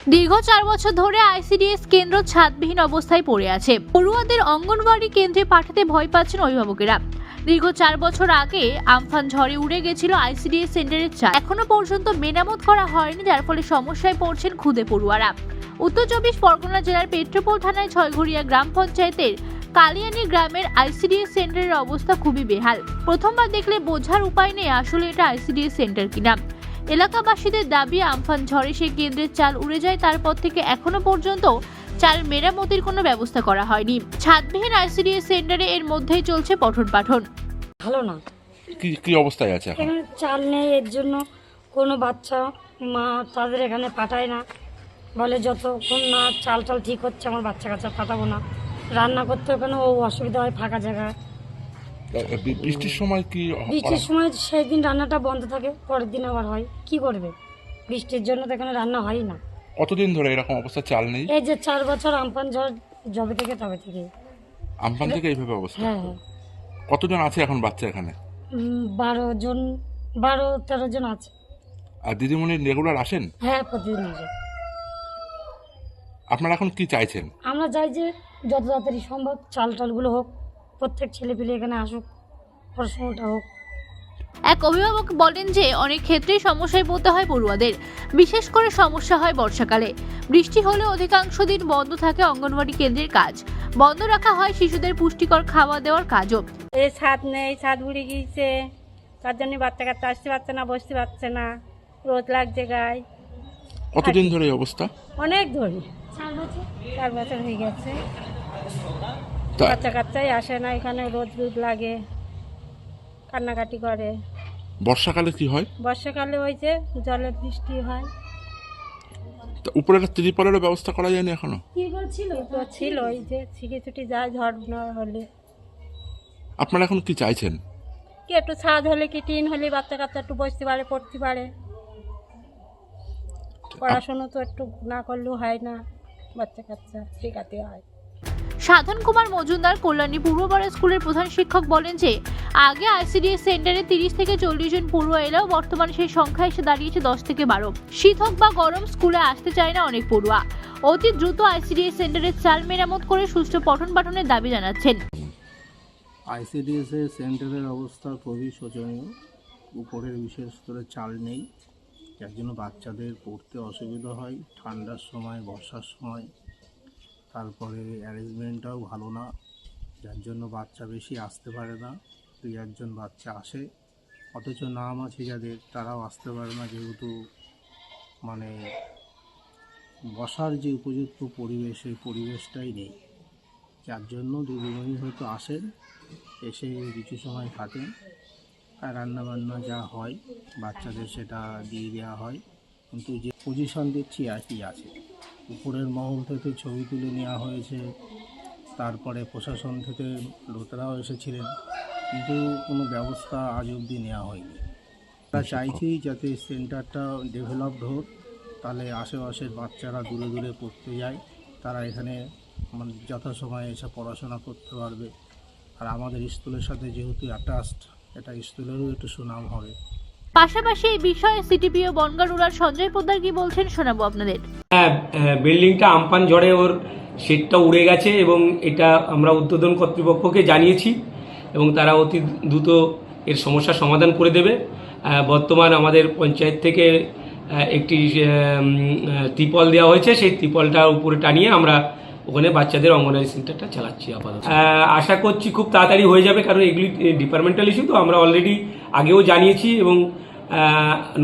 দীর্ঘ চার বছর ধরে আইসিডিএস কেন্দ্র ছাদবিহীন অবস্থায় পড়ে আছে। পড়ুয়াদের অঙ্গনওয়াড়ি কেন্দ্রে পাঠাতে ভয় পাচ্ছেন অভিভাবকেরা। দীর্ঘ চার বছর আগে আমফান ঝড়ে উড়ে গেছিল আইসিডিএস সেন্টারের চাল এখনও পর্যন্ত মেরামত করা হয়নি, যার ফলে সমস্যায় পড়ছেন খুদে পড়ুয়ারা। উত্তর চব্বিশ পরগনা জেলার পেট্রোপোল থানায় ছয়ঘরিয়া গ্রাম পঞ্চায়েতের কালিয়ানি গ্রামের আইসিডিএস সেন্টারের অবস্থা খুবই বেহাল। প্রথমবার দেখলে বোঝার উপায় নেই আসলে এটা আইসিডিএস সেন্টার কিনা। এলাকাবাসীদের দাবি আমফান ঝড়ে সেই কেন্দ্রের চাল উড়ে যায় তারপর থেকে এখনও পর্যন্ত চাল মেরামতির কোনো ব্যবস্থা করা হয়নি। ছাদবিহীন আইসিডিএস সেন্টারে এর মধ্যেই চলছে পঠন পাঠন। ভালো না। কি কি অবস্থায় আছে এখন? এখানে চাল নেই এর জন্য কোনো বাচ্চা মা তাদের এখানে পাঠায় না। বলে যতক্ষণ না চাল টাল ঠিক হচ্ছে আমার বাচ্চা কাচ্চা পাঠাবো না। রান্না করতে ওখানে ও অসুবিধা হয় ফাঁকা জায়গায়। বি- বৃষ্টির সময় কি হ- বৃষ্টির সময় সেই দিন রান্নাটা বন্ধ থাকে পরের দিন আবার হয়। কি করবে? বৃষ্টির জন্য তো এখানে রান্না হয় না। কতদিন ধরে এরকম অবস্থা? চাল নেই? এই যে চার বছর আমপান ঝড় জবে থেকে তবে থেকে আমফান থেকে এইভাবে অবস্থা? হ্যাঁ হ্যাঁ। কতজন আছে এখন বাচ্চা এখানে? উম, বারো জন বারো তেরো জন আছে। আর দিদিমণি রেগুলার আসেন? হ্যাঁ প্রতিদিন আসে। আপনারা এখন কি চাইছেন? আমরা চাই যে যত তাড়াতাড়ি সম্ভব চাল টালগুলো হোক প্রত্যেক ছেলে পেলে এখানে আসুক পড়াশোনাটা হোক। এক অভিভাবক বলেন যে অনেক ক্ষেত্রেই সমস্যায় পড়তে হয় পড়ুয়াদের। বিশেষ করে সমস্যা হয় বর্ষাকালে। বৃষ্টি হলে অধিকাংশ দিন বন্ধ থাকে অঙ্গনওয়াড়ি কেন্দ্রের কাজ। বন্ধ রাখা হয় শিশুদের পুষ্টিকর খাওয়া দেওয়ার কাজও। এই ছাদ নেই ছাদ উড়ে গিয়েছে। তার জন্য বাচ্চা কাচ্চা আসতে পারছে না বসতে পারছে না। রোদ লাগছে গায়ে। কতদিন ধরে এই অবস্থা? অনেক ধরে। চার বছর হয়ে গেছে। বাচ্চা কাচ্চাই আসে না এখানে রোদ রোদ লাগে কান্নাকাটি করে। বর্ষাকালে কি হয়? বর্ষাকালে ওই যে জলের বৃষ্টি হয়। তা উপরে একটা ত্রিপলেরও ব্যবস্থা করা যায়নি এখনও? তো ছিল ওই যে ছিটে ছুটি যায় ঝড় না হলে। আপনারা এখন কি চাইছেন? কি একটু ছাদ হলে কি টিন হলে বাচ্চা কাচ্চা একটু বসতে পারে পড়তে পারে। পড়াশুনো তো একটু না করলেও হয় না বাচ্চা কাচ্চা শেখাতে হয়। সাধন কুমার মজুমদার কল্যাণী পূর্বপাড়া স্কুলের প্রধান শিক্ষক বলেন যে, আগে আইসিডিএস সেন্টারে তিরিশ থেকে চল্লিশ জন পড়ুয়া এলেও বর্তমানে সেই সংখ্যা এসে দাঁড়িয়েছে দশ থেকে বারো। শীত হোক বা গরম, স্কুলে আসতে চায় না অনেক পড়ুয়া। অতি দ্রুত আইসিডিএস সেন্টারের চাল মেরামত করে সুষ্ঠু পঠন পাঠনের দাবি জানাচ্ছেন। আইসিডিএস এর সেন্টারের অবস্থা খুবই শোচনীয়। উপরের বিশেষ করে চাল নেই। যার জন্য বাচ্চাদের পড়তে অসুবিধা হয়। ঠান্ডার সময়, বর্ষার সময়। তারপরে অ্যারেঞ্জমেন্টটাও ভালো না। যার জন্য বাচ্চা বেশি আসতে পারে না। দুই, একজন বাচ্চা আসে। অথচ নাম আছে যাদের, তারাও আসতে পারে না যেহেতু মানে বসার যে উপযুক্ত পরিবেশ, সেই পরিবেশটাই নেই। যার জন্য দিদিমণি হয়তো আসেন, এসে কিছু সময় থাকেন। আর রান্নাবান্না যা হয়, বাচ্চাদের সেটা দিয়ে দেওয়া হয়। কিন্তু যে পজিশন দেখছি একই আছে। উপরের মহল থেকে ছবি তুলে নেওয়া হয়েছে। তারপরে প্রশাসন থেকে লোকেরাও এসেছিলেন। কিন্তু কোনো ব্যবস্থা আজ অবধি নেওয়া হয়নি। আমরা চাইছি যাতে সেন্টারটা ডেভেলপড হোক তাহলে আশেপাশের বাচ্চারা দূরে দূরে পড়তে যায়। তারা এখানে মানে যথাসময়ে এসে পড়াশোনা করতে পারবে। আর আমাদের স্কুলের সাথে যেহেতু অ্যাটাচড এটা স্কুলেরও একটু সুনাম হবে। পাশাপাশি এই বিষয়ে সিটিপিও বনগাড়ুরার সঞ্জয় পোদ্দার কি বলছেন শোনাবো আপনাদের। হ্যাঁ বিল্ডিংটা আমপান ঝড়ে ওর শেডটা উড়ে গেছে এবং এটা আমরা উদ্বোধন কর্তৃপক্ষকে জানিয়েছি এবং তারা অতি দ্রুত এর সমস্যার সমাধান করে দেবে। বর্তমান আমাদের পঞ্চায়েত থেকে একটি ত্রিপল দেওয়া হয়েছে। সেই ত্রিপলটার উপরে টানিয়ে আমরা ওখানে বাচ্চাদের অঙ্গনারী সেন্টারটা চালাচ্ছি আপাতত। আশা করছি খুব তাড়াতাড়ি হয়ে যাবে কারণ এগুলি ডিপার্টমেন্টাল ইস্যু তো আমরা অলরেডি আগেও জানিয়েছি এবং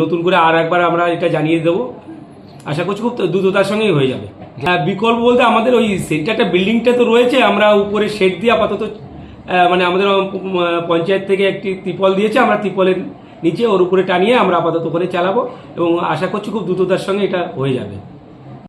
নতুন করে আর একবার আমরা এটা জানিয়ে দেবো। আশা করছি খুব দ্রুততার সঙ্গেই হয়ে যাবে। আহ, বিকল্প বলতে আমাদের ওই সেন্টারটা বিল্ডিংটা তো রয়েছে আমরা উপরে শেড দিয়ে আপাতত মানে আমাদের পঞ্চায়েত থেকে একটি ত্রিপল দিয়েছে আমরা ত্রিপলের নিচে ওর উপরে টানিয়ে আমরা আপাতত ওখানে চালাবো এবং আশা করছি খুব দ্রুততার সঙ্গে এটা হয়ে যাবে।